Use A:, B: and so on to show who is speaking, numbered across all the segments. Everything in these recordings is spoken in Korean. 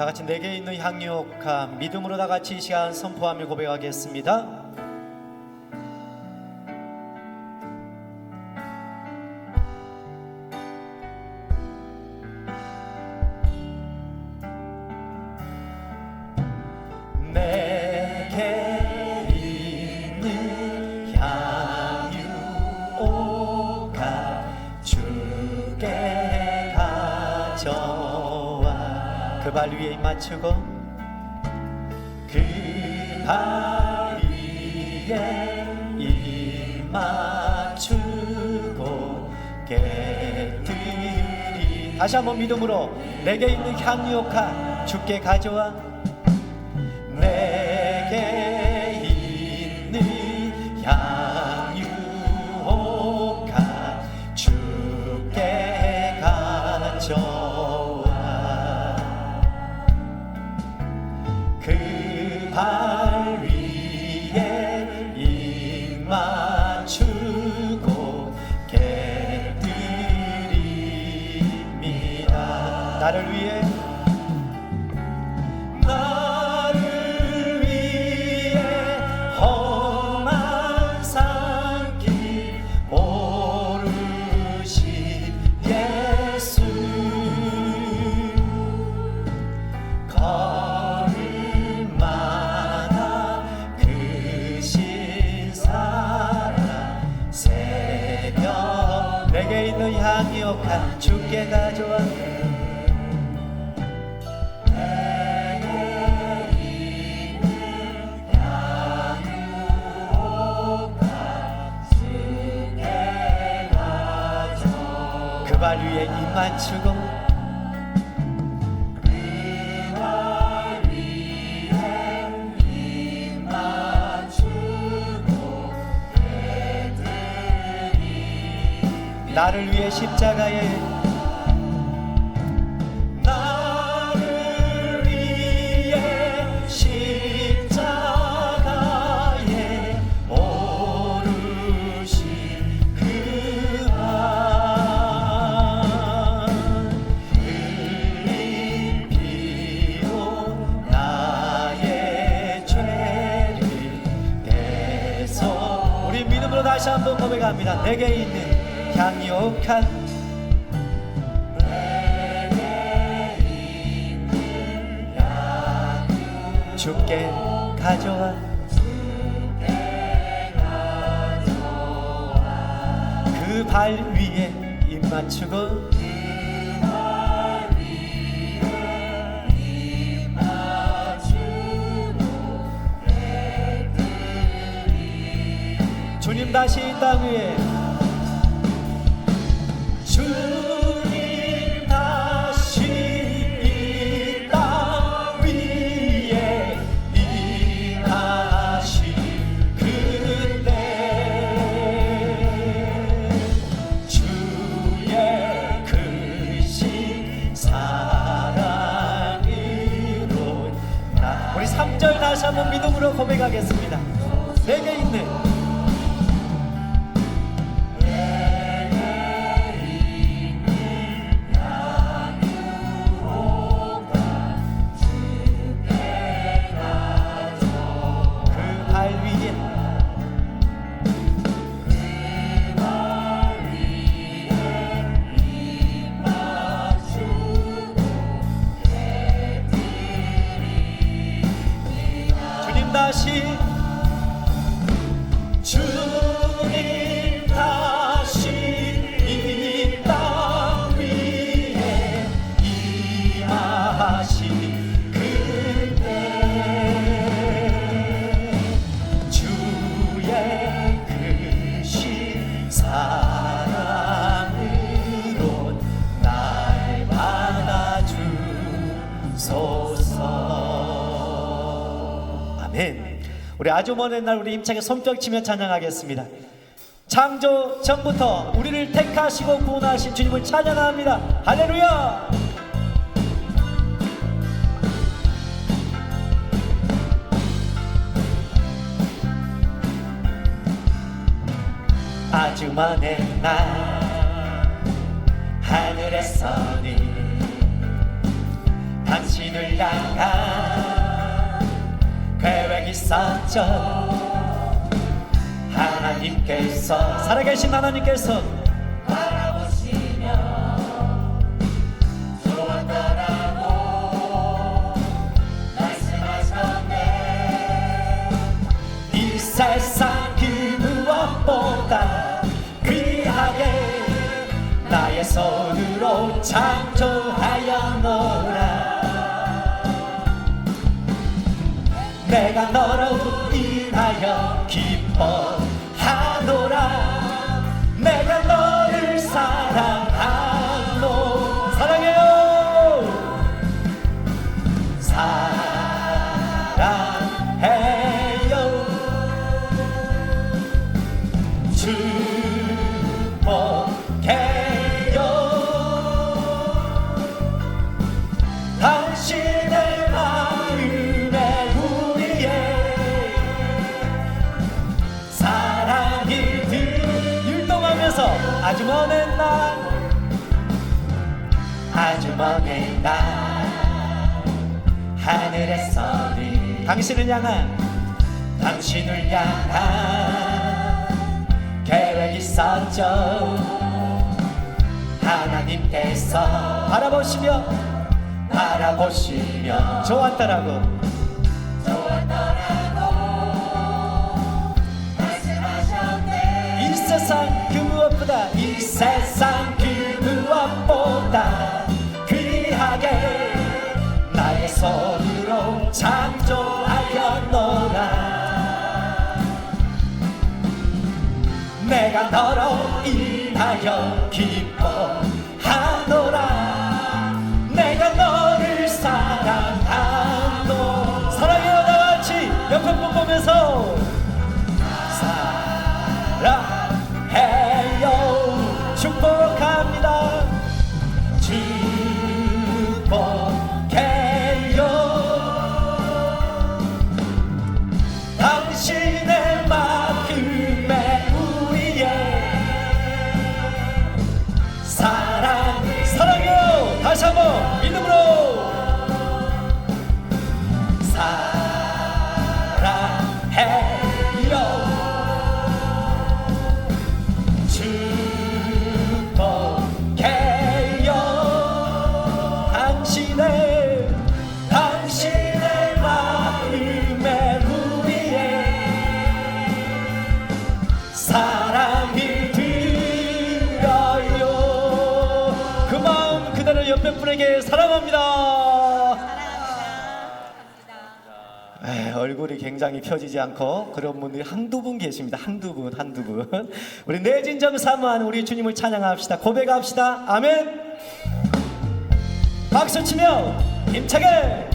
A: 다 같이 내게 있는 향유옥함 믿음으로 다 같이 이 시간 선포하며 고백하겠습니다. 발 위에 입 맞추고 그 발 위에 입 맞추고 깨뜨리. 다시 한번 믿음으로 내게 있는 향유옥함 주께 가져와 내게 맞추고 나를 위해 십자가에 내게 있는 향유옥한 주께 가져와. 그 발 위에 입 맞추고 주님 다시 이 땅 위에 우리 아주 먼날 우리 힘차게 손뼉 치며 찬양하겠습니다. 창조 전부터 우리를 택하시고 구원하신 주님을 찬양합니다. 할렐루야! 아주 먼날 하늘에서는 당신을 향한 있었죠 하나님께서 살아계신 하나님께서 이 세상 그 무엇보다 귀하게 나의 손으로 창조하였노라 내가 너로 인하여 기 당신을 향한 당신을 향한 계획 있었죠. 하나님께서 바라보시며 바라보시며 좋았다라고. 이 세상 그 무엇보다 이 세상 그 무엇보다 귀하게 나의 손으로 창조 인하여 그대로 옆에 분에게 사랑합니다 에이, 얼굴이 굉장히 펴지지 않고 그런 분들이 한두 분 계십니다. 한두 분, 한두 분. 우리 내 진정 사모하는 우리 주님을 찬양합시다. 고백합시다. 아멘. 박수 치며 힘차게.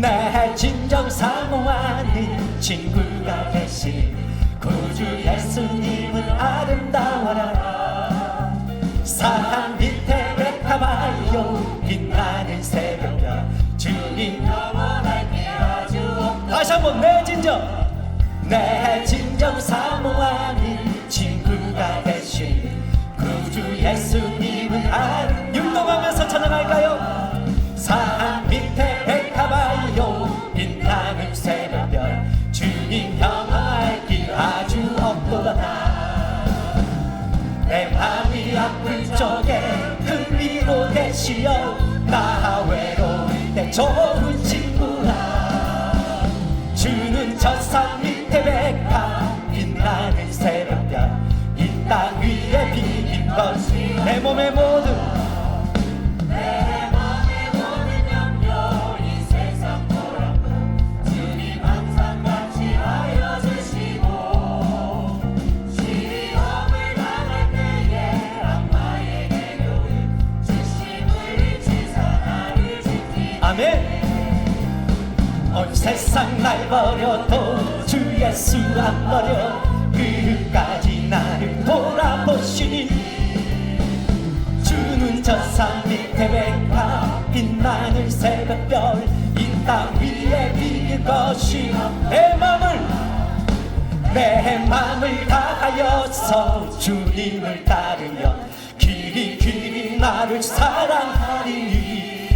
A: 내 진정 사모하는 친구가 되신 구주 예수님은 아름다워라. 사랑 밑에 백합아요. 빛나는 새벽별 주님 영원하게 아주 다시 한번 내 진정. 내 진정 사모하는 친구가 되신 구주 예수님은 아 율동하면 되시어 나 외로울 때 좋은 빛나는 새벽별 이 땅 위에 비길 것이 내 맘을 내 마음을 다하여서 주님을 따르며 길이 길이 나를 사랑하리니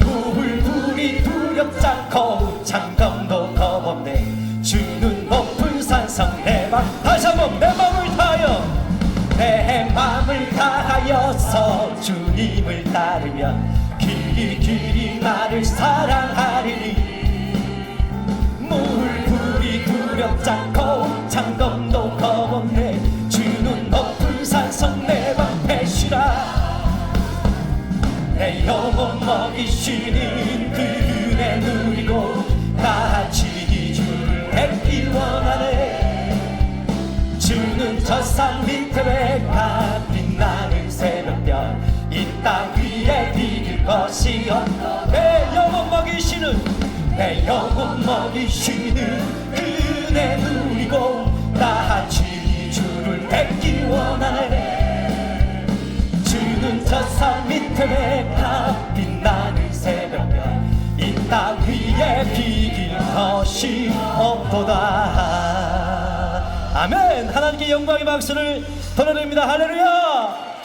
A: 물불이 두렵지 않고 장검도 겁없네. 주는 높은 산성 내맘 다시 한번 내 마음을 다하여 내 마음을 다하여서 주님을 따르며 길이 길이 나를 사랑하리니. 물불이 두렵지 않고 장검도 겁없네. 주는 높은 산성 내맘 배시라. 내 영혼 먹이시는 그 은혜 누리고 같이 주를 뵙기 원하네. 주는 저산 밑에 외가 것이 없고 내 영혼 먹이시는 내 영혼 먹이시는 그 은혜 누리고 같이 주를 뵙기 원하네. 주는 저 산 밑에 내가 빛나는 새벽별 이땅 위에 비길 것이 없도다. 아멘. 하나님께 영광의 박수를 돌려드립니다. 할렐루야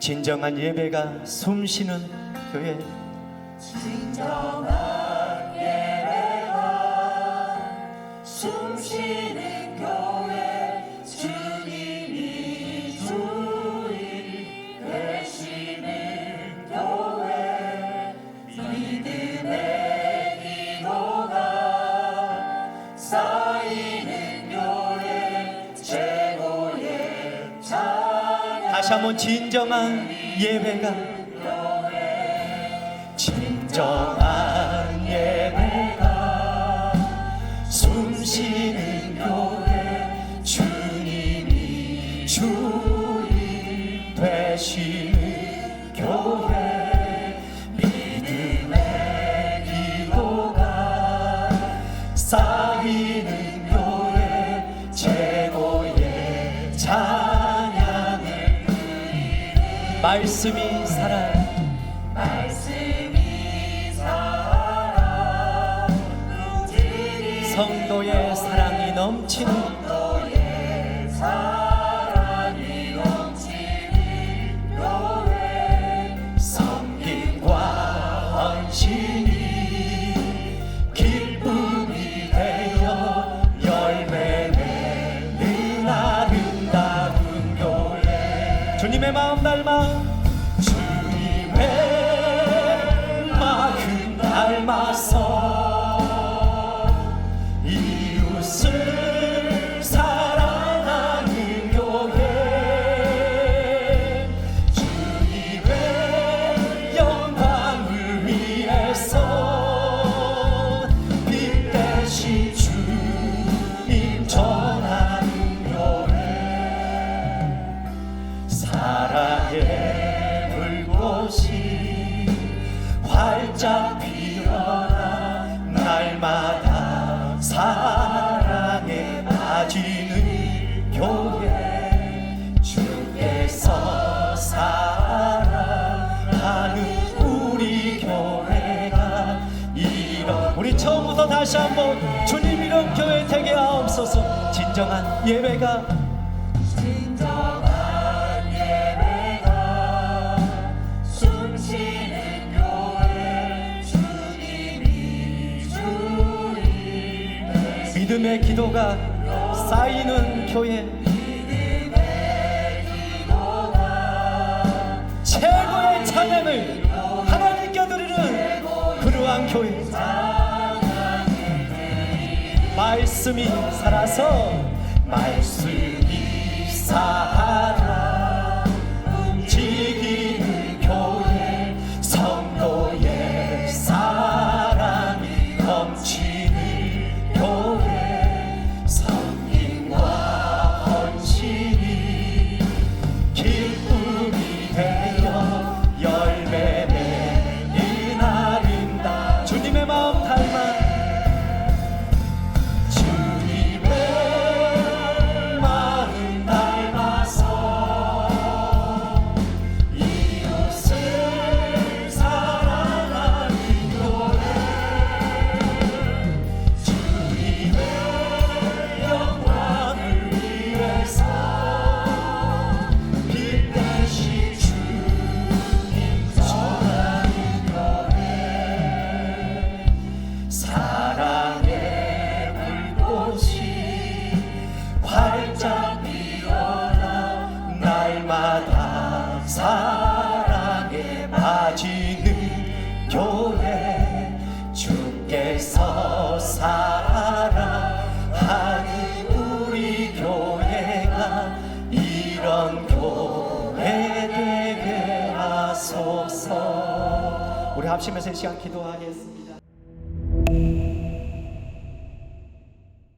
A: 진정한 예배가 숨쉬는 교회.
B: 숨쉬는
A: 다시 한번 진정한 예배가 진정한 예배가 숨 쉬는 교회 주님이 주인 되시는 교회 믿음의 기도가 쌓이는 말씀이 살아
B: 말씀이 살아.
A: 성도의 사랑이 넘치는
B: 사랑이 넘치는 교회.
A: 섬김과 헌신이 기쁨이 되어 열매 맺는 아름다운 교회. 주님의 마음 닮아 다시 한번 주님 이런 교회 되게 하옵소서. 진정한 예배가
B: 진정한 예배가 숨쉬는 교회 주님이 주인
A: 믿음의 기도가 쌓이는 교회. 최고의 찬양을 하나님께 드리는 그러한 교회 말씀이 살아서 말씀이 살아 활짝 피어나 날마다 사랑에 빠지는 교회 주께서 사랑하는 우리 교회가 이런 교회 되게 하소서. 우리 합심해서 이 시간 기도하겠습니다.